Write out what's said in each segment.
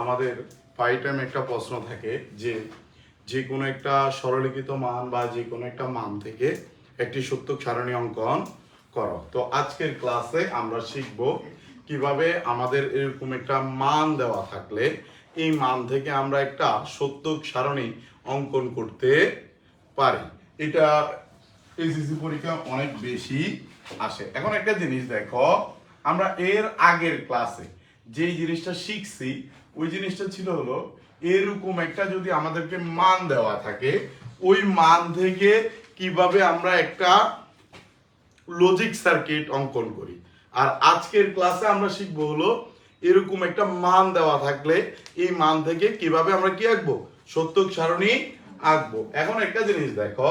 আমাদের five time একটা প্রশ্ন থাকে যে যে কোনো একটা সরলিখিত মান বা যে কোনো একটা মান থেকে একটি সত্য সারণী অঙ্কন করো। তো আজকের ক্লাসে আমরা শিখব কীভাবে আমাদের এরকম একটা মান দেওয়া থাকলে এই মান থেকে আমরা একটা সত্য সারণী অঙ্কন করতে পারি। এটা এসএসসি পরীক্ষা অনেক বেশি আসে। এখন একটা জিনিস দেখো, আমরা এর আগের ক্লাসে যেই জিনিসটা শিখছি ওই জিনিসটা ছিল হলো, এরকম একটা যদি আমাদেরকে মান দেওয়া থাকে, ওই মান থেকে কীভাবে আমরা একটা লজিক সার্কিট অঙ্কন করি। আর আজকের ক্লাসে আমরা শিখব হলো, এরকম একটা মান দেওয়া থাকলে এই মান থেকে কীভাবে আমরা কি আঁকবো? সত্য সারণী আঁকবো। এখন একটা জিনিস দেখো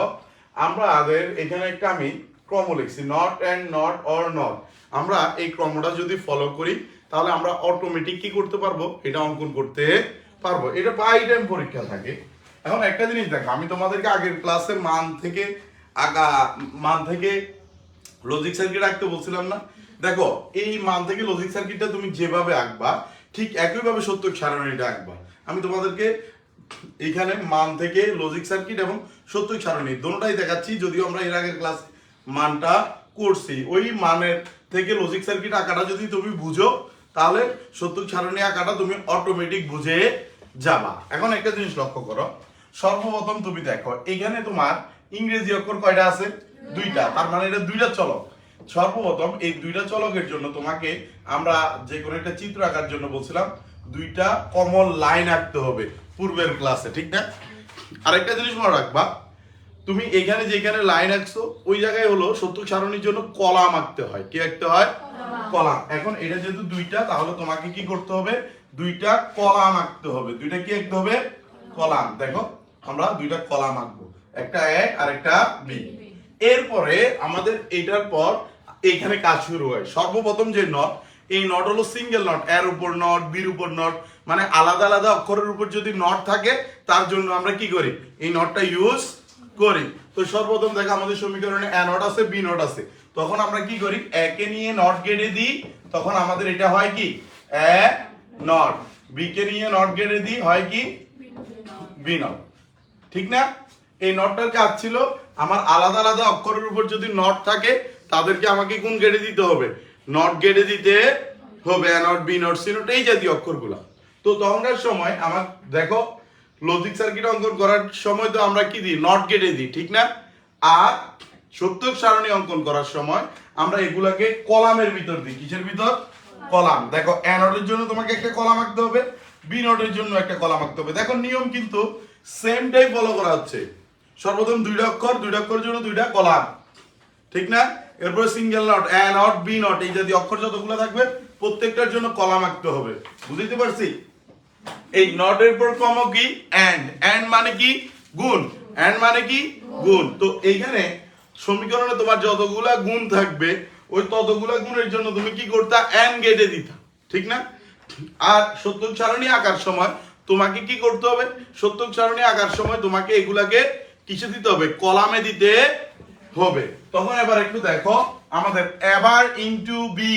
আমরা আদের এখানে একটা আমি ক্রম লিখছি not and not or not আমরা এই ক্রমটা যদি ফলো করি তাহলে আমরা অটোমেটিক কি করতে পারব? এটা অঙ্কন করতে পারব। এটা বাই টাইম পরীক্ষা থাকে। এখন একটা জিনিস দেখো, আমি তোমাদেরকে আগের ক্লাসে মান থেকে আগা, মান থেকে লজিক সার্কিট আঁকতে বলছিলাম না? দেখো, এই মান থেকে লজিক সার্কিটটা তুমি যেভাবে আঁকবা, ঠিক একইভাবে সত্য সারণীটা আঁকবা। আমি তোমাদেরকে এখানে মান থেকে লজিক সার্কিট এবং সত্য সারণী দুটোটাই দেখাচ্ছি, যদিও আমরা এর আগের ক্লাস মানটা করছি। ওই মানের থেকে লজিক সার্কিট আঁকাটা যদি তুমি বুঝো তাহলে সত্য সারণী আঁকাটা তুমি অটোমেটিক বুঝে যাবা। এখন একটা জিনিস লক্ষ্য করো, সর্বপ্রথম তুমি দেখো, এখানে তোমার ইংরেজি অক্ষর কয়টা আছে? দুইটা। তার মানে এটা দুইটা চলক। সর্বপ্রথম এই দুইটা চলকের জন্য তোমাকে আমরা যে কোনো একটা চিত্র আঁকার জন্য বলছিলাম, দুইটা কমন লাইন আঁকতে হবে পূর্বের ক্লাসে ঠিক না? আরেকটা জিনিস মনে রাখবা তুমি এখানে যেখানে লাইন আঁকছো ওই জায়গায় হলো সত্য সারণীর জন্য কলাম আঁকতে হয়। কি আঁকতে হয়? কলাম এখন এটা যেহেতু দুইটা তাহলে তোমাকে কি করতে হবে? দুইটা কলাম আঁকতে হবে। দুইটা কি আঁকতে হবে? কলাম দেখো আমরা দুইটা কলাম আঁকবো একটা এক আর একটা বি। এরপরে আমাদের এটার পর এইখানে কাজ শুরু হয়। সর্বপ্রথম যে নট এই নট হলো সিঙ্গেল নট এর উপর নট বির উপর নট মানে আলাদা আলাদা অক্ষরের উপর যদি নট থাকে তার জন্য আমরা কি করি? এই নটটা ইউজ করি। তো সর্বপ্রথম দেখো আমাদের সমীকরণে এ নট আছে বি নট আছে। তখন আমরা কি করি? একে নিয়ে নট গেড়ে দিই, তখন আমাদের এটা হয় কি? এ নট বি কে নিয়ে নট গেড়ে দিই, হয় কি? বি নট ঠিক না? এই নটটার কাজ ছিল, আমার আলাদা আলাদা অক্ষরের উপর যদি নট থাকে, তাদেরকে আমাকে কোন গেড়ে দিতে হবে? নট গেড়ে দিতে হবে। A not B not C not এই জাতীয় অক্ষরগুলো। তো তখনকার সময় আমার দেখো লজিক সার্কিট অঙ্কন করার সময় তো আমরা কি দিই? নট গেটে দিই, ঠিক না? আর সত্য সারণী অঙ্কন করার সময় আমরা এগুলাকে কলামের ভিতর দিই। কিসের ভিতর? কলাম। দেখো এ জন্য তোমাকে একটা কলাম আঁকতে হবে বি নটের জন্য একটা কলাম আঁকতে হবে। দেখো, নিয়ম কিন্তু সেমটাই ফলো করা হচ্ছে। সর্বপ্রথম দুইটা অক্ষর, দুইটা অক্ষরের জন্য দুইটা কলাম। ঠিক না? এরপরে single not A not B not এই জাতীয় অক্ষর যতগুলো থাকবে, প্রত্যেকটার জন্য কলাম আঁকতে হবে। বুঝতে পারছি? এই নটের পর কম কি? এন্ড এন্ড মানে কি? গুণ। এন্ড মানে কি? গুণ। তো এইখানে সমীকরণে তোমার যতগুলা গুণ থাকবে, ওই ততগুলা গুণের জন্য তুমি কি করতা? এন্ড গেটে দিতা। ঠিক না? আর সত্যক সারণী আঁকার সময় তোমাকে কি করতে হবে? সত্যক সারণী আঁকার সময় তোমাকে এগুলাকে কিসে দিতে হবে? কলামে দিতে হবে। তখন এবার একটু দেখো, আমাদের এবার ইনটু বি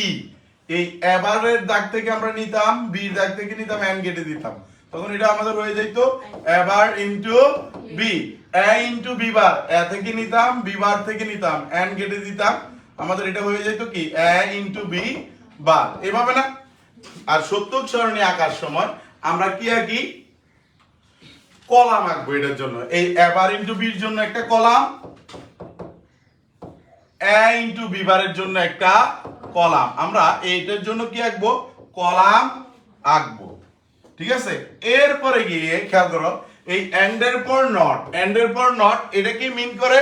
এই এবারের দাগ থেকে আমরা নিতাম, বির দাগ থেকে নিতাম এন কেটে দিতাম। তখন এটা আমাদের হয়ে যেত এবার into B A into B bar A থেকে নিতাম বি বার থেকে নিতাম এন কেটে দিতাম। আমাদের এটা হয়ে যেত কি? এ ইনটু বি বার এভাবে না? আর সত্যক সরণী আঁকার সময় আমরা কি আঁকি? কলাম আঁকবো এটার জন্য। এই এবার ইনটু বির জন্য একটা কলাম এ ইনটু বিবারের জন্য একটা কলাম। আমরা এইটার জন্য কি আঁকবো? কলাম আঁকবো। ঠিক আছে? এরপরে গিয়ে খেয়াল করো এই এন্ডের পর নট এন্ডের পর নট এটা কি মিন করে?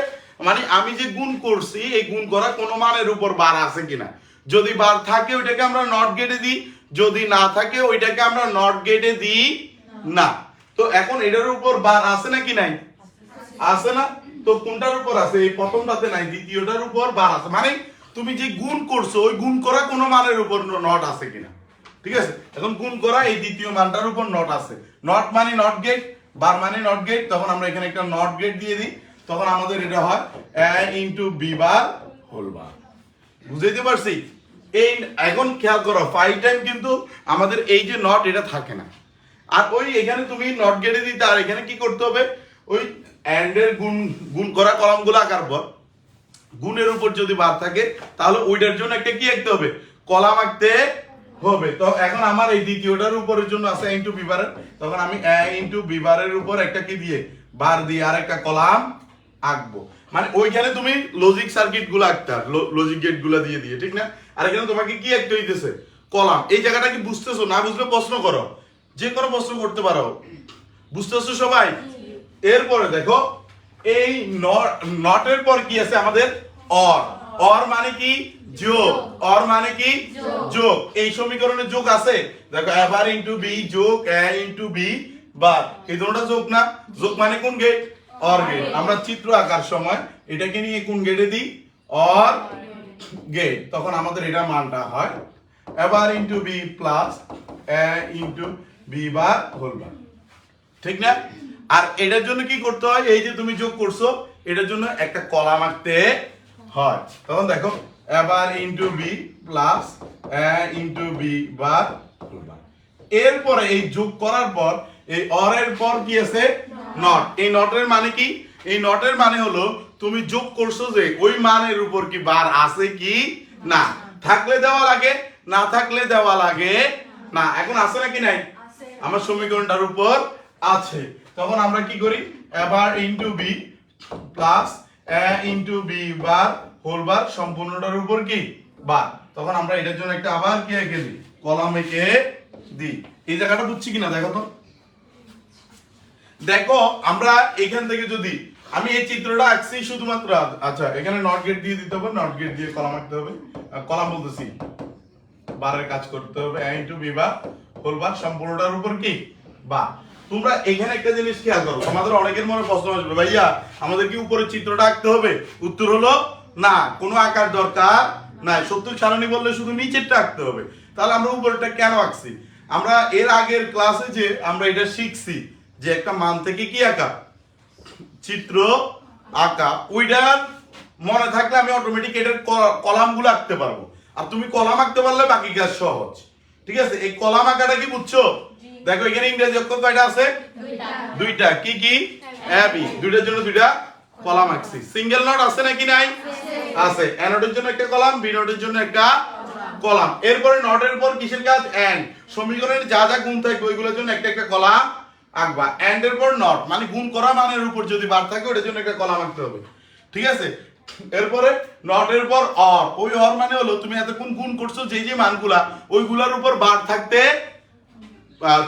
মানে আমি যে গুণ করছি এই গুণ করা কোনো মানের উপর বার আছে কিনা? যদি বার থাকে ওইটাকে আমরা নট গেটে দিই। যদি না থাকে ওইটাকে আমরা নট গেটে দিই না। তো এখন এটার উপর বার আছে নাকি নাই? আছে না? তো কোনটার উপর আছে? এই প্রথমটাতে নাই দ্বিতীয়টার উপর বার আছে। মানে তুমি যে গুণ করছ, ওই গুণ করা কোনো মানের উপর নট আছে কিনা? ঠিক আছে? এখন গুণ করা এই দ্বিতীয় মানটার উপর নট আছে। নট মানে নট গেট বার মানে নট গেট তখন আমরা এখানে একটা নট গেট দিয়ে দিই, তখন আমাদের এটা হয় A into B bar whole bar বুঝাইতে পারছি? এই এখন খেয়াল করো ফাইভ টাইম কিন্তু আমাদের এই যে নট এটা থাকে না। আর ওই এখানে তুমি নট গেটে দিতে, আর এখানে কি করতে হবে? ওই অ্যান্ডের গুণ গুণ করা কলমগুলো আঁকার পর গুণের উপর যদি বার থাকে, তাহলে ওইটার জন্য একটা কি আঁকতে হবে? কলাম আঁকতে হবে। তো এখন আমার এই দ্বিতীয়টার উপরের জন্য আছে ইন্টু বিবারের তখন আমি ইন্টু বিবারের উপর একটা কি দিয়ে, বার দিয়ে আর একটা কলাম আঁকবো। মানে ওইখানে তুমি লজিক সার্কিটগুলো আঁকতে লজিক গেটগুলো দিয়ে দিয়ে, ঠিক না? আর এখানে তোমাকে কি আঁকতে হইতেছে? কলাম। এই জায়গাটা কি বুঝতেছো? না বুঝলে প্রশ্ন করো। যে কোনো প্রশ্ন করতে পারো। বুঝতেছো সবাই? এরপরে দেখো, এই নটের পর কি আছে আমাদের? অর। অর মানে কি? যোগ। অর মানে কি? যোগ। এই সমীকরণে যোগ আছে? দেখো এবার ইনটু বি যোগ এ ইনটু বি বা এই দুটোটা যোগ না? যোগ মানে কোন গেট অর গেট আমরা চিত্র আঁকার সময় এটাকে নিয়ে কোন গেটে দিই? অর গেট তখন আমাদের এটা মানটা হয় A bar into B plus A into B bar whole bar ঠিক না? আর এটার জন্য কি করতে হয়? এই যে তুমি যোগ করছ এটার জন্য একটা কলাম আঁকতে হয়। তখন দেখো A bar into B plus into B bar এরপরে এই যোগ করার পর এই অরের পর কি আছে? নট এই নটের মানে কি? এই নটের মানে হলো তুমি যোগ করছ যে ওই মানের উপর কি বার আছে কি? না। থাকলে দেওয়া লাগে না থাকলে দেওয়া লাগে না। এখন আছে নাকি নাই? আমার সমীকরণটার উপর আছে। তখন আমরা কি করি? A bar into B plus into B bar whole bar সম্পূর্ণটার উপর কি? বার। তখন আমরা এটার জন্য একটা আবার কি এঁকে দিই? কলাম এঁকে দিই। এই জায়গাটা বুঝছি কিনা দেখো তো? দেখো, আমরা এখান থেকে যদি আমি এই চিত্রটা আঁকছি শুধুমাত্র আচ্ছা এখানে নট গেট দিয়ে দিতে হবে নট গেট দিয়ে কলাম আঁকতে হবে। কলাম বলতেছি, বারের কাজ করতে হবে A to B bar whole bar সম্পূর্ণটার উপর কি? বা তোমরা এখানে একটা জিনিস খেয়াল করো, আমাদের অনেকের মনে প্রশ্ন আসবে, ভাইয়া, আমাদের কি উপরে চিত্রটা আঁকতে হবে? উত্তর হলো না কোনো আঁকার দরকার নাই। সত্য সারণী বললে শুধু নিচেরটা আঁকতে হবে। তাহলে আমরা উপরেরটা কেন আঁকছি? আমরা এর আগের ক্লাসে যে আমরা এটা শিখছি যে একটা মান থেকে কি আঁকা? চিত্র আঁকা। ওইটার মনে থাকলে আমি অটোমেটিক এটার কলামগুলো আঁকতে পারব। আর তুমি কলাম আঁকতে পারলে বাকি কাজ সহজ। ঠিক আছে? এই কলাম আঁকাটা কি বুঝছ? দেখো এখানে ইংরেজি অক্ষর কয়টা আছে? দুইটা। কি কি? এবি দুইটার জন্য দুইটা কলাম আঁকছি। সিঙ্গেল নোট আছে নাকি নাই? আছে। নোটের জন্য একটা কলাম বি নোটের জন্য একটা কলাম। এরপরে নটের পর কিসের কাজ? এন্ড সমীকরণের যা যা গুণ থাকবে, ওইগুলোর জন্য একটা একটা কলাম আঁকবা। এন্ড এর পর নট মানে গুণ করা মানের উপর যদি বার থাকে, ওটার জন্য একটা কলাম আঁকতে হবে। ঠিক আছে? এরপরে নট এর পর অর ওই অর মানে হলো, তুমি এতক্ষণ গুণ করছ যে যে মানগুলা, ওইগুলার উপর বার থাকতে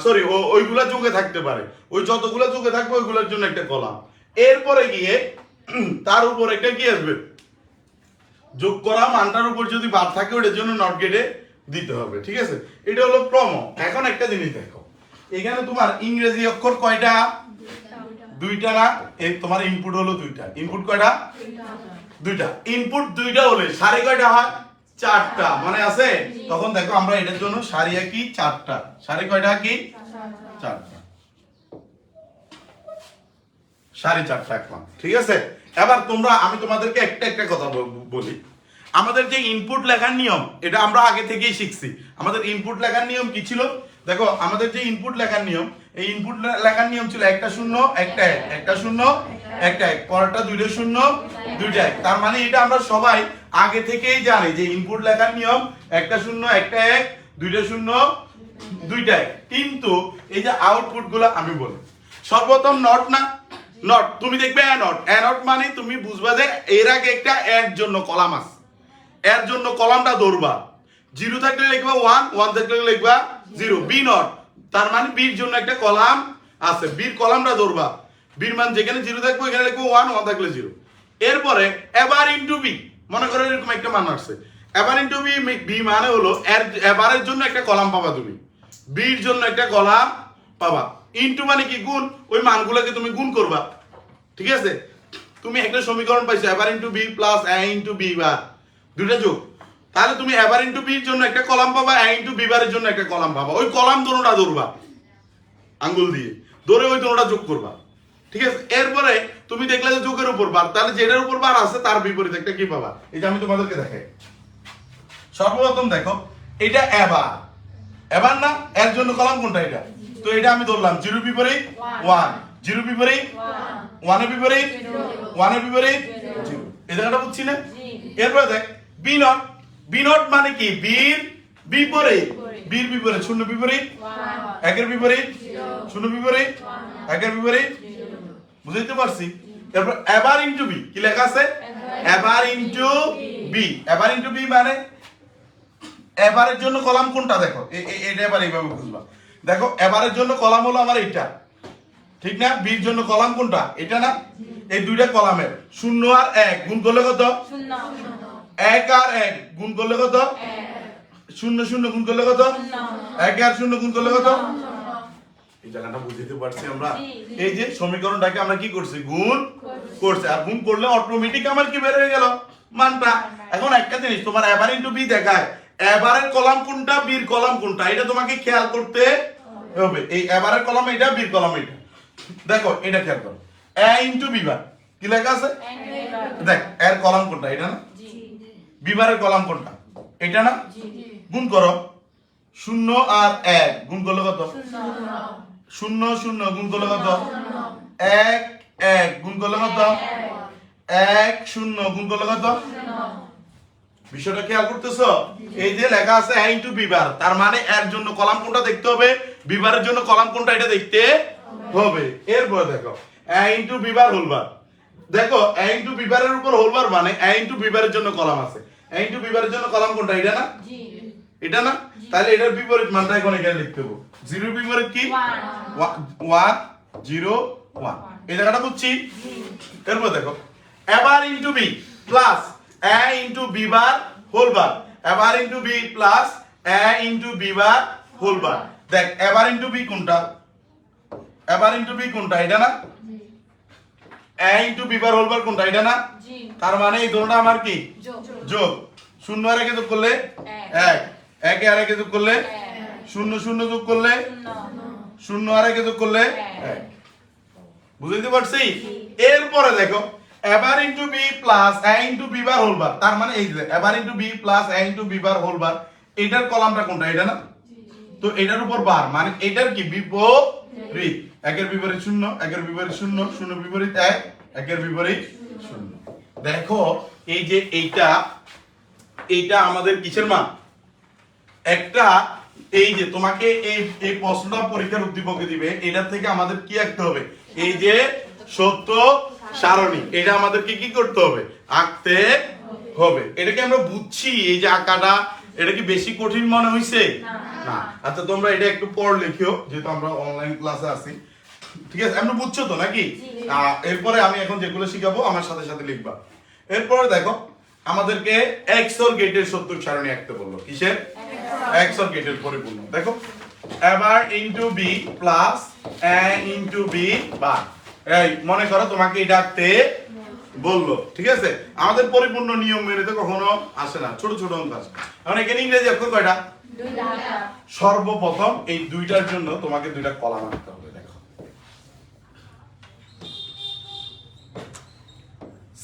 সরি ওইগুলা যোগে থাকতে পারে। ওই যতগুলা যোগে থাকবে, ওইগুলোর জন্য একটা কলাম। এরপরে গিয়ে তার উপর একটা কি আসবে? যোগ করা মানটার উপর যদি বার থাকে, ওটার জন্য নট গেটে দিতে হবে, ঠিক আছে? এটা হলো ক্রম এখন একটা জিনিস দেখো। এখানে তোমার ইংরেজি অক্ষর কয়টা? দুইটা না? তোমার ইনপুট হলো দুইটা। ইনপুট কয়টা? দুইটা। ইনপুট দুইটা হলে সাড়ে কয়টা হয়? চারটা। মানে আছে? তখন দেখো আমরা এটার জন্য সারি কি চারটা। সারি কয়টা কি চারটা। সাড়ে চারটা একলাম ঠিক আছে? এবার তোমরা, আমি তোমাদেরকে একটা একটা কথা বল- আমাদের যে ইনপুট লেখার নিয়ম, এটা আমরা আগে থেকেই শিখছি। আমাদের ইনপুট লেখার নিয়ম কি ছিল? দেখো, আমাদের যে ইনপুট লেখার নিয়ম, এই ইনপুট লেখার নিয়ম ছিল একটা শূন্য, একটা এক, একটা শূন্য, একটা এক। পরেরটা দুইটা শূন্য, দুইটা এক। তার মানে এটা আমরা সবাই আগে থেকেই জানি যে ইনপুট লেখার নিয়ম, একটা শূন্য, একটা এক, দুইটা শূন্য, দুইটা এক। কিন্তু এই যে আউটপুটগুলো আমি বলি, সর্বপ্রথম নট না নট তুমি দেখবে অ্যানট অ্যানট মানে তুমি বুঝবা যে এর আগে একটা এর জন্য কলাম আছে। এর জন্য কলামটা ধরবা। জিরো থাকলে লিখবা ওয়ান ওয়ান থাকলে লিখবা জিরো। বি নট তার মানে বির জন্য একটা কলাম আছে। বির কলামটা ধরবা। বির মান যেখানে জিরো থাকবে ওখানে লিখব ওয়ান ওয়ান থাকলে জিরো। এরপরে, এবার ইন্টু বি মনে করো এরকম একটা মান আসছে। এবার ইন্টু বি বি মানে হলো এর, এবারের জন্য একটা কলাম পাবা তুমি। বির জন্য একটা কলাম পাবা। ইন্টু মানে কি? গুণ। ওই মানগুলোকে তুমি গুণ করবা। ঠিক আছে? তুমি একটা সমীকরণ পাইছো, A bar into B plus A into B bar দুইটা যোগ। তাহলে তুমি এবার ইন্টু বির জন্য একটা কলাম পাবা এ ইন্টু বি বারের জন্য একটা কলাম পাবা। ওই কলাম দোনোটা ধরবা। আঙ্গুল দিয়ে। ধরে ওই দোনোটা যোগ করবা। ঠিক আছে? এরপরে তুমি দেখলে যে যোগের উপর বার তাহলে যেটার উপর বার আছে, তার বিপরীত একটা কি পাবা? এই যে আমি তোমাদেরকে দেখাই। সর্বপ্রথম দেখো, এটা এবার এবার না? এর জন্য কলাম কোনটা এটা? তো এটা আমি ধরলাম জিরো বিপরীত ওয়ান জিরো বিপরীত ওয়ানের বিপরীত ওয়ানের বিপরীত, জিরো। এই জায়গাটা বুঝছি না? এরপরে দেখ বি নট বি নট মানে কি? বীর বিপরীত। বীর বিপরীত, শূন্য বিপরীত, একের বিপরীত, শূন্য বিপরীত, একের বিপরীত। বুঝতে পারছি? তারপর এবার ইনটু বি কি লেখা আছে? A bar into B A bar into B মানে? এবারের জন্য কলাম কোনটা দেখো? এটা এবার এইভাবে বুঝবা। দেখো এবারের জন্য কলাম হলো আমার এইটা। ঠিক না? বির জন্য কলাম কোনটা? এটা না? এই দুইটা কলামের। শূন্য আর এক গুণ করলে কত? এক আর এক গুণ করলে কত? শূন্য শূন্য গুণ করলে কত? এক আর শূন্য গুণ করলে কত? এই জায়গাটা বুঝতে পারছি আমরা। এই যে সমীকরণটাকে আমরা কি করছি? গুণ করছে। আর গুণ করলে অটোমেটিক আমার কি বের হয়ে গেল? মানটা। এখন একটা জিনিস তোমার এবার ইন্টু বি দেখায়। এবারের কলাম কোনটা বীর কলাম কোনটা? এটা তোমাকে খেয়াল করতে হবে। এই এবারের কলাম এটা বীর কলাম এটা। দেখো এটা খেয়াল করো। এ ইন্টু বিবার কি লেখা আছে? দেখ এর কলাম কোনটা? এটা না? বিবারের কলাম কোনটা? এটা না? গুণ করো। শূন্য আর এক। গুণ করলে কত? শূন্য শূন্য। গুণ করলে কত? এক এক। গুণ করলে কত? এক শূন্য। গুণ করলে কত? বিষয়টা খেয়াল করতেছো? এই যে লেখা আছে এ ইন্টু বিবার তার মানে এর জন্য কলাম কোনটা দেখতে হবে? বিবারের জন্য কলাম কোনটা এটা দেখতে হবে। এরপর দেখো এ ইন্টু বিবার হোলবার দেখো এ ইন্টু বিবারের উপর হোলবার মানে এ ইন্টু বিবারের জন্য কলাম আছে। এ ইন্টু বিবারের জন্য কলাম কোনটা? এটা না? এটা না? তাহলে এটার বিপরীত মানটা এখন এখানে লিখতে হবে। জিরো বিপরীত কি? ওয়ান। Zero one. এই জায়গাটা বুঝছি? এরপর দেখো A bar into B plus A into B bar whole bar A bar into B plus A into B bar whole bar দেখ এবার ইন্টু বি কোনটা? এবার ইন্টু বি কোনটা? এটা না? A into B bar whole bar কোনটা? এটা না? তার মানে এই দুটোটা আমার কি? যোগ। শূন্য আর একে যোগ করলে? এক। একে। আর একে যোগ করলে? শূন্য শূন্য যোগ করলে? শূন্য। আর একে যোগ করলে? এক। বুঝতে পারছি? এরপরে দেখো A bar into B plus A into B bar whole bar তার মানে এই যে, A bar into B plus A into B bar whole bar এটার কলামটা কোনটা? এটা না? তো এটার উপর বার মানে এটার কি? বিপরীত। একের বিপরীত শূন্য, একের বিপরীত শূন্য শূন্য বিপরীত এক, একের বিপরীত শূন্য। দেখো, এই যে এইটা এইটা আমাদের কিসের মান? একটা, এই যে তোমাকে এই এই প্রশ্নটা পরীক্ষার উদ্দীপকে দিবে, এটার থেকে আমাদের কি আঁকতে হবে? এই যে সত্য সারণী। এটা আমাদেরকে কি করতে হবে? আঁকতে হবে। এটাকে আমরা বুঝছি? এই যে আঁকাটা এটা কি বেশি কঠিন মনে হইছে? না। আচ্ছা তোমরা এটা একটু পর লিখিও যেহেতু আমরা অনলাইন ক্লাসে আছি। ঠিক আছে? আমরা বুঝছ তো নাকি? এরপরে আমি এখন যেগুলো শিখাবো আমার সাথে সাথে লিখবা। এরপরে দেখো আমাদেরকে এক্সর গেটের সত্য সারণী আঁকতে বলল। কিসের? এক্সর গেটের পরিপূর্ণ। দেখো A bar into B plus A into B bar এই মনে করো তোমাকে আঁকতে বলল ঠিক আছে? আমাদের পরিপূর্ণ নিয়ম মেনে তো কখনো আসে না ছোট ছোট অঙ্ক আসে এখন এখানে ইংরেজি অক্ষর কয়টা? সর্বপ্রথম এই দুইটার জন্য তোমাকে দুইটা কলাম আনতে হবে দেখো।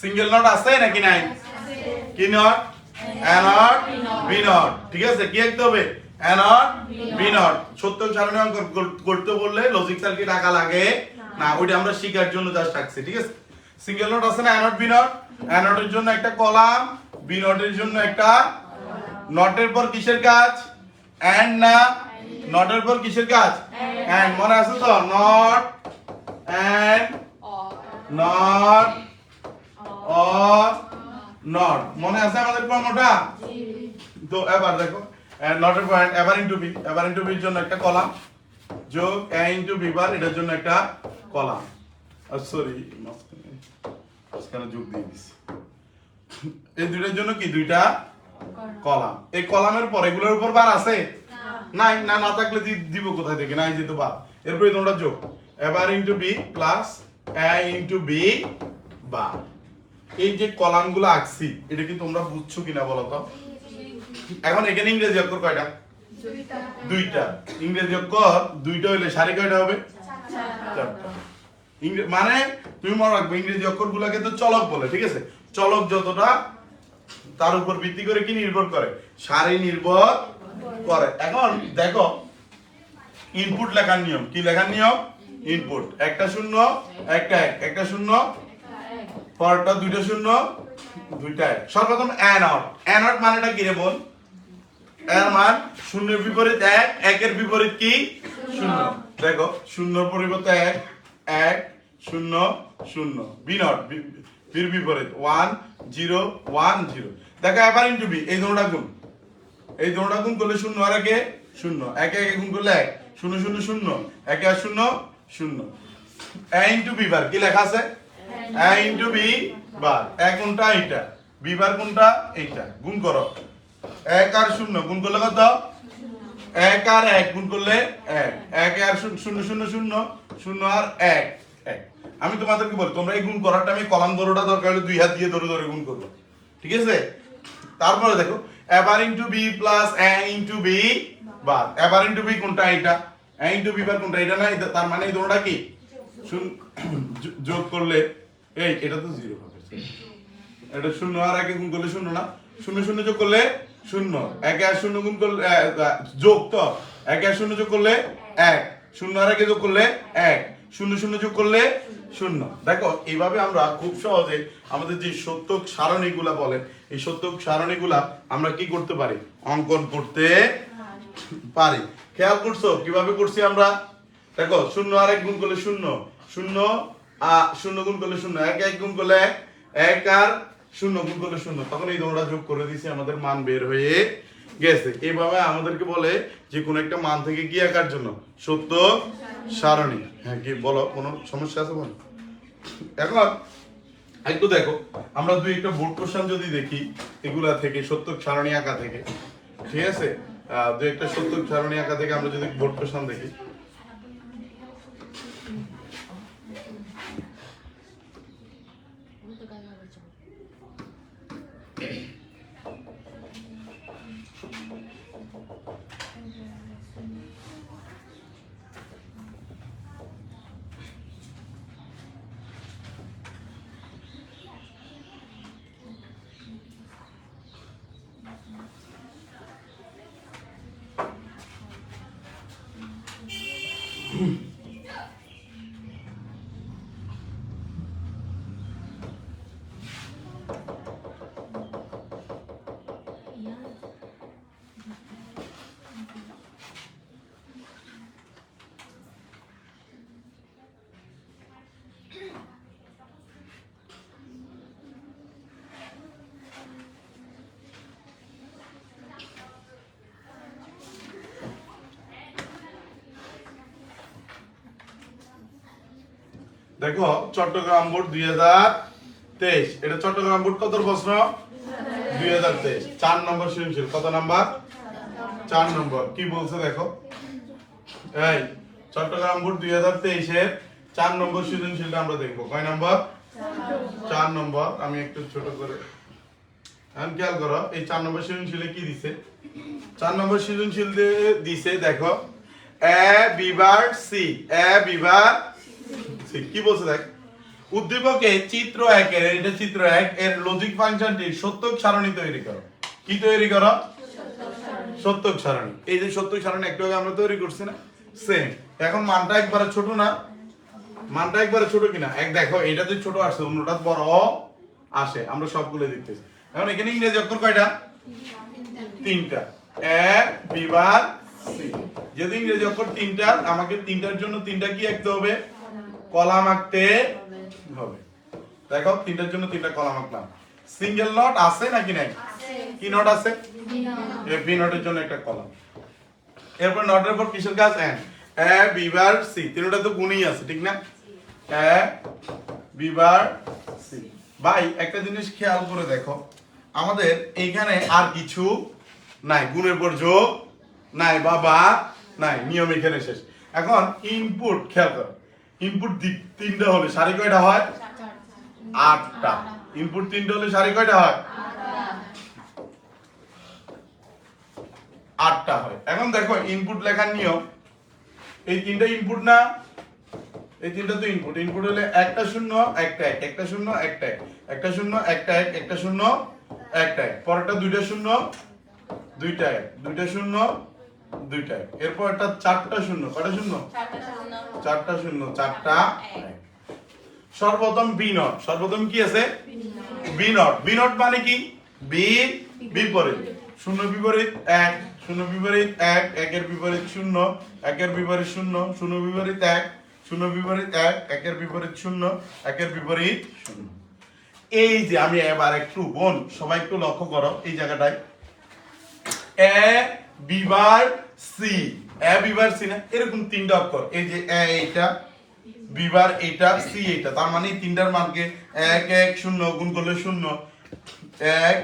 সিঙ্গেল নট আছে নাকি নাই? কি not? A not B not. ঠিক আছে কি লিখতে হবে? A not B not. সত্য সারণী অঙ্ক কর- করতে বললে লজিক সার্কিট আঁকা লাগে। না, ওইটা আমরা শিখার জন্য জাস্ট রাখছি, ঠিক আছে? সিঙ্গেল নোট আছে না A not B not A নটের জন্য একটা কলাম বি নটের জন্য একটা নটের পর কিসের কাজ? এন্ড না? নটের পর কিসের কাজ? এন্ড মনে আছে তো? Not and not or not মনে আছে আমাদের পর্বটা তো এবার দেখো নটের পয়েন্ট এবার ইনটু বি এবার ইনটু বির জন্য একটা কলাম, যোগ এ ইনটু বি বার, এটার জন্য একটা কলাম। সরি মাঝখানে যোগ দিয়ে দিছি। এই দুইটার জন্য কি দুইটা? কলাম। এই কলামের পর এগুলোর উপর বার আছে? নাই না না থাকলে দিব কোথায় থেকে? নাই যেতে বার। এরপরে তোমরা যোগ। A bar into B plus A into B বা এই যে কলামগুলো আঁকছি এটা কি তোমরা বুঝছ কিনা বলো তো? এখন এখানে ইংরেজি অক্ষর কয়টা? দুইটা। ইংরেজি অক্ষর দুইটা হইলে সারি কয়টা হবে? মানে তুমি মনে রাখবে, ইংরেজি অক্ষরগুলোকে তো চলক বলে, ঠিক আছে? চলক যতটা তার উপর ভিত্তি করে কি নির্ভর করে? সারি নির্ভর করে। এখন দেখো ইনপুট লেখার নিয়ম। কি লেখার নিয়ম? ইনপুট একটা শূন্য, একটা এক। একটা শূন্য পরটা দুইটা শূন্য, দুইটা এক। সর্বপ্রথম অ্যান আউট অ্যান আউট মানেটা কি রে বোন? এর মান শূন্যের বিপরীত এক একের বিপরীত কি? শূন্য। দেখো শূন্যর পরিবর্তে এক এক শূন্য শূন্য। বি নট বির বিপরীত। One zero one zero. দেখো এবার ইন্টু বি এই দুটোটা গুণ। এই দুটোটা গুণ করলে শূন্য আর একে শূন্য। একে একে গুণ করলে এক। শূন্য শূন্য শূন্য। একে আর শূন্য শূন্য। এ ইন্টু বি বার কি লেখা আছে? এ ইন্টু বি বার। এ কোনটা? এইটা। বি বার কোনটা? এইটা। গুণ করো। এক আর শূন্য, গুণ করলে কত? এক আর এক, গুণ করলে এক। এক আর শূন্য শূন্য শূন্য শূন্য আর এক এক। আমি তোমাদেরকে বলি, তোমরা এই গুণ করাটা আমি কলাম ধরোটা দরকার হলে দুই হাত দিয়ে ধরে ধরে গুণ করব। ঠিক আছে? তারপরে দেখো, A bar into B plus A into B bar. A bar into B কোনটা এটা এ ইন্টু বি বার কোনটা? এটা না তার মানে এই দুটোটা কি? যোগ করলে, এই, এটা তো জিরো হবে। এটা শূন্য আর একে গুণ করলে শূন্য না। শূন্য শূন্য যোগ করলে শূন্য। এক আর শূন্য গুণ করলে যোগ তো। এক আর শূন্য যোগ করলে এক। শূন্য আর একে যোগ করলে এক। শূন্য শূন্য যোগ করলে শূন্য। দেখো, এইভাবে আমরা খুব সহজে আমাদের যে সত্যক সারণীগুলা বলেন এই সত্যক সারণীগুলা আমরা কি করতে পারি? অঙ্কন করতে পারি। খেয়াল করছ? কীভাবে করছি আমরা? দেখো, শূন্য আর এক গুণ করলে শূন্য। শূন্য শূন্য গুণ করলে শূন্য। এক এক গুণ করলে এক। এক আর শূন্য গুণ শূন্য। তখন এই দৌড়া যোগ করে দিছি আমাদের মান বের হয়ে গেছে। এইভাবে আমাদেরকে বলে যে, কোনো একটা মান থেকে কি আঁকার জন্য? সত্য, সারণী। হ্যাঁ কি বলো, কোনো সমস্যা আছে বলো? এখন একটু দেখো, আমরা দুই একটা বোর্ড কোশ্চেন যদি দেখি, এগুলা থেকে, সত্য, সারণী, আঁকা থেকে, ঠিক আছে? দুই একটা সত্য, সারণী, আঁকা থেকে আমরা যদি বোর্ড কোশ্চেন দেখি Mm-hmm. দেখো, চট্টগ্রাম বোর্ড দুই হাজার তেইশ। এটা চট্টগ্রাম বোর্ড কত প্রশ্ন? দুই হাজার তেইশ। চার নম্বর সৃজনশীল। কত নাম্বার? চার নম্বর। কি বলছে দেখো? এই, চট্টগ্রাম বোর্ড দুই হাজার তেইশের চার নম্বর সৃজনশীলটা আমরা দেখব। কয় নম্বর? চার নম্বর। আমি একটু ছোট করে এখন খেয়াল করো, এই চার নম্বর সৃজনশীলে কি দিছে? চার নম্বর সৃজনশীল দিছে, দেখো, A B bar C. A B bar C কি বলছে দেখ? উদ্দীপকে চিত্র একের এটা চিত্র এক, এর লজিক ফাংশনটি সত্যক সারণী তৈরি করো। কি তৈরি করো? সত্যক সারণী। এই যে সত্যক সারণী, একটু আগে আমরা তৈরি করছি না? সেম এখন মানটা একবারে ছোট না? মানটা একবারে ছোট কিনা? এক দেখো এটাতে ছোট আসছে, অন্যটা বড় আসে। আমরা সবগুলো দেখতেছি। এখন এখানে ইংরেজি অক্ষর কয়টা? তিনটা। A B bar C. যদি ইংরেজি অক্ষর তিনটা, আমাকে তিনটার জন্য তিনটা কি আঁকতে হবে? কলাম আঁকতে হবে। দেখো তিনটার জন্য তিনটা কলাম আঁকলাম সিঙ্গেল নট আছে নাকি নাই? কি নট আছে? বি নটের জন্য একটা কলাম এরপর নটের পর কিসের কাজ? এন এ বিবার সি তিনটা তো গুণই আছে ঠিক না? এ বিবার সি ভাই একটা জিনিস খেয়াল করে দেখো আমাদের এইখানে আর কিছু নাই গুণের পর যোগ নাই বা বা নাই নিয়ম এখানে শেষ। এখন ইনপুট খেয়াল করো। ইনপুট তিনটা হলে সারি কয়টা হয়? আটটা। ইনপুট তিনটা হলে সারি কয়টা হয়? আটটা হয়। এখন দেখো ইনপুট লেখার নিয়ম। এই তিনটা ইনপুট না, এই তিনটা তো ইনপুট ইনপুট হলে একটা শূন্য, একটা এক। একটা শূন্য, একটা এক। একটা শূন্য, একটা এক। একটা শূন্য, একটা এক। পরেরটা দুইটা শূন্য, দুইটা এক। দুইটা শূন্য দুইটা। এরপর একটা চারটা শূন্য। কয়টা শূন্য? চারটা শূন্য। চারটা সর্বপ্রথম বি নট। সর্বপ্রথম কি আছে? B not. B not. মানে কি? বি বিপরীত। শূন্য বিপরীত এক। শূন্য বিপরীত এক। একের বিপরীত শূন্য। একের বিপরীত শূন্য। শূন্য বিপরীত এক। শূন্য বিপরীত এক। একের বিপরীত শূন্য। একের বিপরীত শূন্য। এই যে আমি এবার একটু বোন সবাই একটু লক্ষ্য করো এই জায়গাটায়। A B bar C A B bar C না? এরকম তিনটা অক্ষর। এই যে এইটা বিবার এইটা সি এইটা। তার মানে তিনটার মানকে এক এক, শূন্য, গুণ করলে শূন্য। এক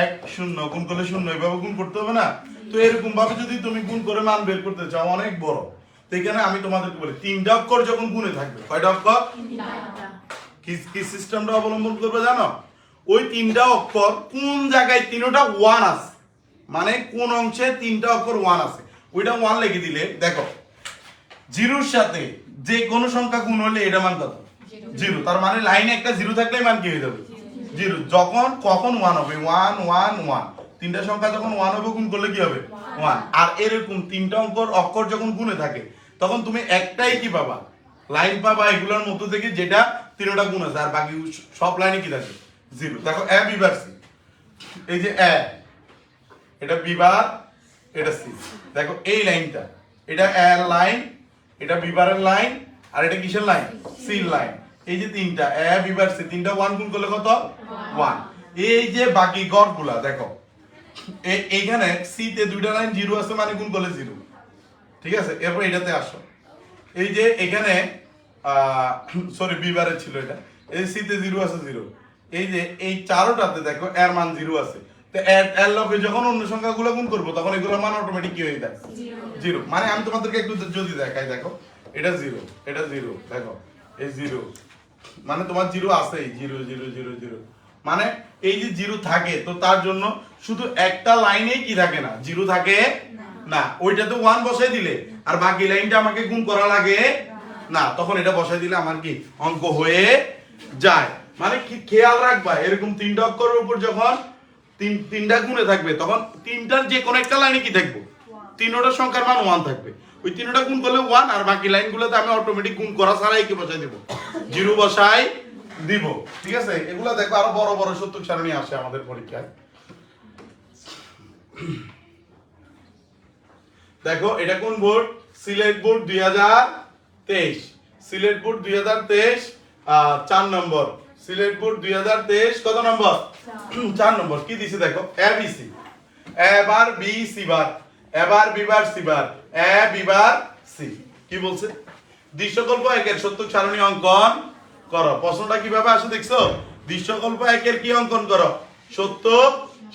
এক, শূন্য, গুণ করলে শূন্য। এভাবে গুণ করতে হবে না? তো এরকম ভাবে যদি তুমি গুণ করে মান বের করতে চাও, অনেক বড়। তো এখানে আমি তোমাদেরকে বলি, তিনটা অক্ষর যখন গুণে থাকবে, কয়টা অক্ষর? কি কি সিস্টেমটা অবলম্বন করবে জানো? ওই তিনটা অক্ষর কোন জায়গায় তিনটা ওয়ান আছে? মানে কোন অংশে তিনটা অক্ষর ওয়ান আছে। ওইটা ওয়ান লিখে দিলে দেখো জিরোর সাথে যে কোনো সংখ্যা গুণ হলে এটা মান কত? জিরো। তার মানে লাইনে একটা জিরো থাকলে মান কি হয়ে যাবে? জিরো। যখন কখন ওয়ান হবে? ওয়ান ওয়ান ওয়ান তিনটা সংখ্যা যখন ওয়ান হবে গুণ করলে কি হবে? ওয়ান আর এরকম তিনটা অঙ্কর অক্ষর যখন গুণে থাকে তখন তুমি একটাই কি পাবা? লাইন পাবা এগুলোর মধ্যে থেকে যেটা তিনটা গুণ আছে। আর বাকি সব লাইনে কি থাকে? জিরো। দেখো এ বিভার্সি এই যে এ এটা বিবার, এটা সি। দেখো, এই লাইনটা। এটা এর লাইন, এটা বিবারের লাইন, আর এটা কিসের লাইন? C line. এই যে তিনটা, এ, বিবার, সি, তিনটা ওয়ান গুণ করলে কত? ওয়ান এই যে বাকি গড়গুলা, দেখো। এইখানে সি তে দুইটা লাইন, জিরো আছে মানে গুণ করলে জিরো। ঠিক আছে? এরপর এটাতে আসো। এই যে এখানে সরি বিবারে ছিল এটা। এই সি তে জিরো আছে জিরো। এই যে এই চারোটাতে দেখো, এর মান জিরো আছে। এর এর লগে যখন অন্য সংখ্যাগুলো গুণ করব তখন এগুলোর মান অটোমেটিক কি হয়ে যায়? জিরো। মানে আমি তোমাদেরকে একটু যদি দেখাই দেখো। এটা জিরো এটা জিরো দেখো। এই জিরো মানে তোমার জিরো আছেই। জিরো জিরো জিরো জিরো মানে এই যে জিরো থাকে তো তার জন্য শুধু একটা লাইনেই কি থাকে না? জিরো থাকে না। ওইটাতে ওয়ান বসাই দিলে আর বাকি লাইনটা আমাকে গুণ করা লাগে না। তখন এটা বসাই দিলে আমার কি অঙ্ক হয়ে যায়। মানে কি খেয়াল রাখবা এরকম তিনটা অক্ষরের উপর যখন তিন তিনটা গুণে থাকবে তখন তিনটার যে কোনো একটা লাইনে কি থাকব? তিনটা সংখ্যার মান ওয়ান থাকবে। ওই তিনটা গুণ করলে ওয়ান আর বাকি লাইনগুলোতে আমি অটোমেটিক গুণ করা ছাড়াই কি বসাই দিব। জিরো বসাই দিব ঠিক আছে? এগুলো দেখো আরও বড় বড় সত্য সারণী আসে আমাদের পরীক্ষায়। দেখো এটা কোন বোর্ড? সিলেট বোর্ড দুই হাজার তেইশ। সিলেট বোর্ড দুই হাজার তেইশ চার নম্বর। সিলেট বোর্ড দুই হাজার তেইশ কত নম্বর? চার। নম্বর কি দিছে দেখো? A B C. A bar B C bar. A bar B bar C bar. A B bar C. কি বলছে? দৃশ্যকল্প একের সত্য সারণী অঙ্কন করো। প্রশ্নটা কীভাবে আসে দেখছ? দৃশ্যকল্প একের কি অঙ্কন করো? সত্য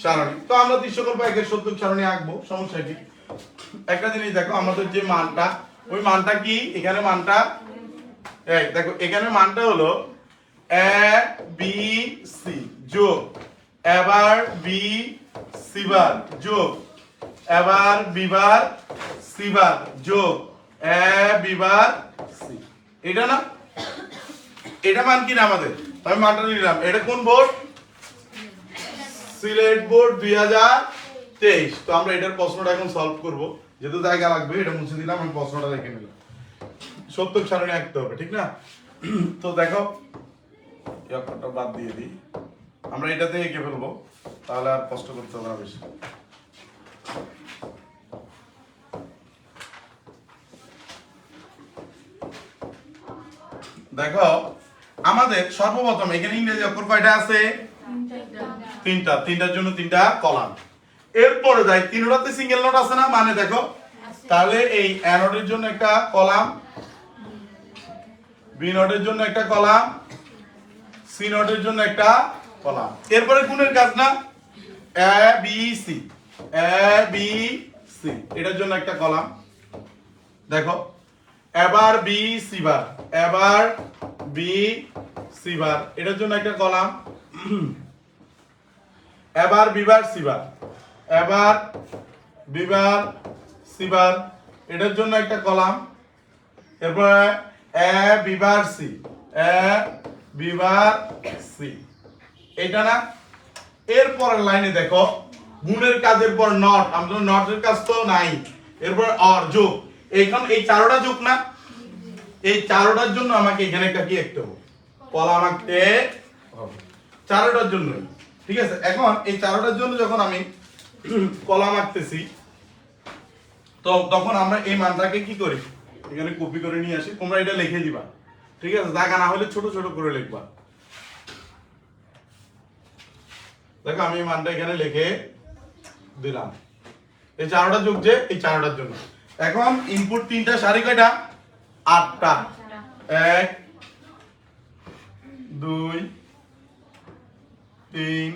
সারণী তো আমরা দৃশ্যকল্প একের সত্য সারণী আঁকবো সমস্যা কি? একটা জিনিস দেখো আমাদের যে মানটা ওই মানটা কি? এখানে মানটা এই দেখো এখানে মানটা হলো এ বি সি যোগ। এবার বি সিবার যোগ। এবার বিবার সিবার যোগ। এ বিবার সি এটা না? এটা মান কি না আমাদের? আমি মানটা নিলাম। এটা কোন বোর্ড? সিলেট বোর্ড দুই হাজার তেইশ। তো আমরা এটার প্রশ্নটা এখন সলভ করব। যেহেতু জায়গা লাগবে, এটা মুছে দিলাম, আমি প্রশ্নটা রেখে নিলাম। সত্য সারণী আঁকতে হবে, ঠিক না? তো দেখো অক্ষরটা বাদ দিয়ে দিই। আমরা এটাতে এঁকে ফেলব, তাহলে আর কষ্ট করতে হবে না বেশি। দেখো, আমাদের সর্বপ্রথম এখানে ইংরেজি অক্ষর কয়টা আছে? তিনটা। তিনটার জন্য তিনটা কলাম। এরপরে যাই, তিনটাতে সিঙ্গেল নোট আছে না? মানে দেখো, তাহলে এই নোটের জন্য একটা কলাম বি নোটের জন্য একটা কলাম সি নোটের জন্য একটা কলাম। এরপরে গুণের কাজ না? A, B, C. A, B, C. এটার জন্য একটা কলাম। দেখো। এবার বি সিবার এবার বি সিবার এটার জন্য একটা কলাম। এবার বিবার সিবার এবার বিবার সিবার এটার জন্য একটা কলাম। এরপরে A B bar C. A B bar C. এটা না? লাইনে দেখো কাজের পর নট নটের কাজ তো নাই। এরপর যোগ। এই চারোটা যোগ না? এই চারোটার জন্য আমাকে একটা কলা চারোটার ঠিক আছে? এখন এই চারোটার জন্য যখন আমি কলাম আঁকতেছি তো তখন আমরা এই মানটাকে কি করি? এখানে কপি করে নিয়ে আসি। তোমরা এটা লিখে দিবা। ঠিক আছে জায়গা না হলে ছোট ছোট করে লিখবা। দেখো, আমি মানটা এখানে লিখে দিলাম। এই চারোটা যোগ যে, এই চারোটার জন্য। এখন ইনপুট তিনটা সারি কয়টা? আটটা। এক, দুই, তিন,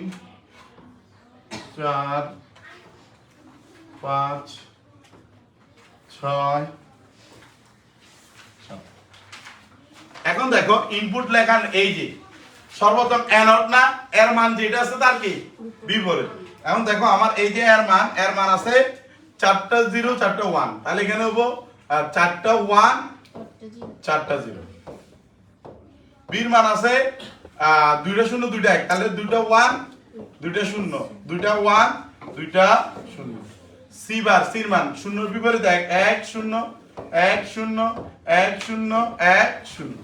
চার, পাঁচ, ছয়, সাত। এখন দেখো ইনপুট লেখান এই যে, সর্বপ্রথম এনট না, এর মান যেটা আছে তার কি? বিপরীত। এখন দেখো, আমার এই যে এর মান এর মান আছে চারটা জিরো, চারটা ওয়ান তাহলে এখানে হব চারটা ওয়ান চারটা জিরো। বির মান আছে দুইটা শূন্য, দুইটা এক। তাহলে দুইটা ওয়ান দুইটা শূন্য। দুইটা ওয়ান দুইটা শূন্য। সি বার সির মান, শূন্যর বিপরীত এক এক শূন্য এক শূন্য এক শূন্য এক শূন্য।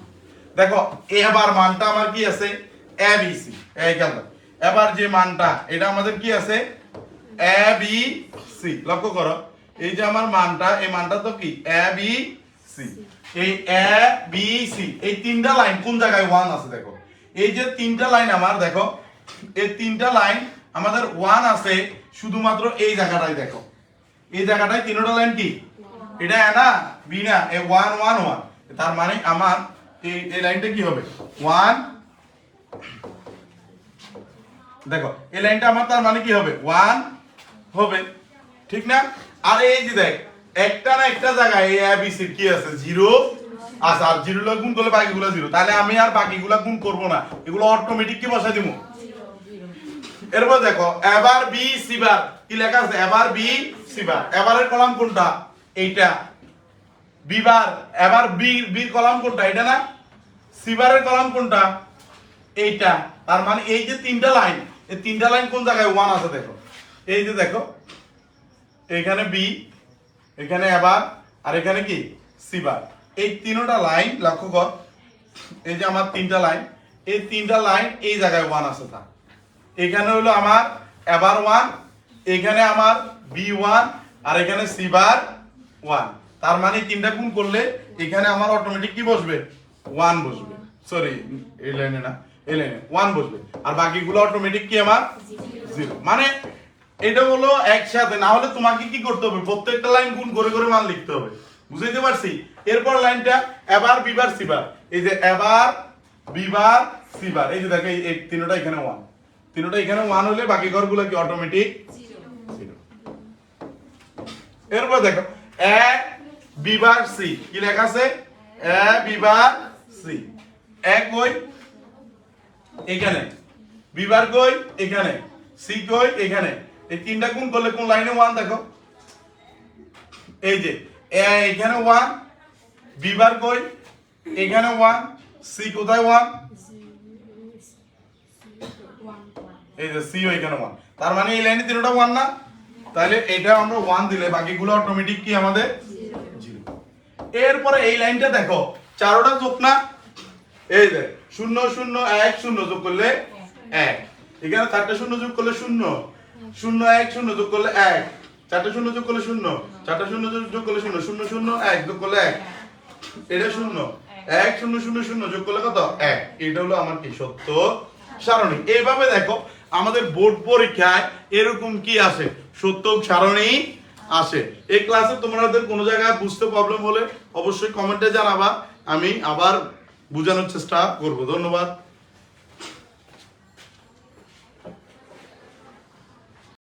দেখো, এবার মানটা আমার কি আছে? এ বি সি এই গেল। এবার যে মানটা, এটা আমাদের কি আছে? এ বি সি লক্ষ্য করো, এই যে আমার মানটা, এই মানটা তো কি? এ বি সি এই এ বি সি এই তিনটা লাইন কোন জায়গায় ওয়ান আছে দেখো? এই যে তিনটা লাইন আমার, দেখো, এই তিনটা লাইন আমাদের ওয়ান আছে শুধুমাত্র এই জায়গাটায়, দেখো। এই জায়গাটায় তিনটা লাইন কি? এটা না বি না এ ওয়ান ওয়ান ওয়ান তার মানে আমার এই মানে ঠিক না? আর এই যে দেখ, একটা না একটা জায়গায় কি আছে জিরো আচ্ছা আর জিরো গুণ করলে বাকিগুলো জিরো। তাহলে আমি আর বাকিগুলো গুণ করব না। এগুলো অটোমেটিক কি বসাই দিব? এরপর দেখো, এবার বি সিবার কি লেখা আছে? এবার বি সিবার এবারের কলাম কোনটা? এইটা। বিবার, এবার বি, বির কলাম কোনটা? এটা না? সিবারের কলাম কোনটা? এইটা। তার মানে এই যে তিনটা লাইন, এই তিনটা লাইন কোন জায়গায়? ওয়ান আছে দেখো। এই যে দেখো, এখানে বি, এখানে এবার, আর এখানে কি? সিবার। এই তিনটা লাইন, লক্ষ্য কর, এই যে আমার তিনটা লাইন, এই তিনটা লাইন এই জায়গায় ওয়ান আছে তা এখানে হলো আমার এবার ওয়ান এখানে আমার বি ওয়ান আর এখানে সিবার ওয়ান তার মানে তিনটা গুণ করলে এখানে আমার অটোমেটিক কি বসবে? ওয়ান বসবে। সরি এই লাইনে না, এই লাইনে ওয়ান বসবে। আর বাকিগুলো অটোমেটিক কি আমার? জিরো মানে এটা হলো একসাথে, না হলে তোমাকে কি করতে হবে? প্রত্যেকটা লাইন গুণ করে করে মান লিখতে হবে। বুঝতে পারছি? এরপর লাইনটা এবার বিবার সিবার। এই যে এবার, বিবার, সিবার। এই যে দেখো, এই- তিনটা এখানে ওয়ান তিনটা এখানে ওয়ান হলে বাকি ঘরগুলো কি অটোমেটিক এরপর দেখো এ বিবার সি। কি লেখা আছে? A B bar C. এক কই? এখানে। বিবার কই? এখানে। সি কই? এখানে। এই তিনটা গুণ করলে কোন লাইনে ওয়ান দেখো? এই যে এখানে ওয়ান বিবার কই? এখানে ওয়ান সি কোথায় ওয়ান এই যে, সি এখানে ওয়ান তার মানে এই লাইনে তিনটা ওয়ান না? তাহলে এটা আমরা ওয়ান দিলে, বাকিগুলো অটোমেটিক কি আমাদের? এরপরে এই লাইনটা দেখো। চারোটা যোগ না? এই যে, শূন্য শূন্য, এক, শূন্য যোগ করলে এক। এখানে চারটে শূন্য যোগ করলে শূন্য। শূন্য, এক, শূন্য যোগ করলে এক। চারটে শূন্য যোগ করলে শূন্য। চারটে শূন্য যোগ- করলে শূন্য। শূন্য শূন্য, এক যোগ করলে এক। এটা শূন্য। এক, শূন্য শূন্য শূন্য যোগ করলে কত? এক। এটা হলো আমার কি সত্য? সারণী। এইভাবে দেখো, আমাদের বোর্ড পরীক্ষায় এরকম কি আসে সত্য, সারণী আসে। এই ক্লাসে তোমাদের কোনো জায়গায় বুঝতে প্রবলেম হলে অবশ্যই কমেন্টে জানাবা। আমি আবার বোঝানোর চেষ্টা করব। ধন্যবাদ।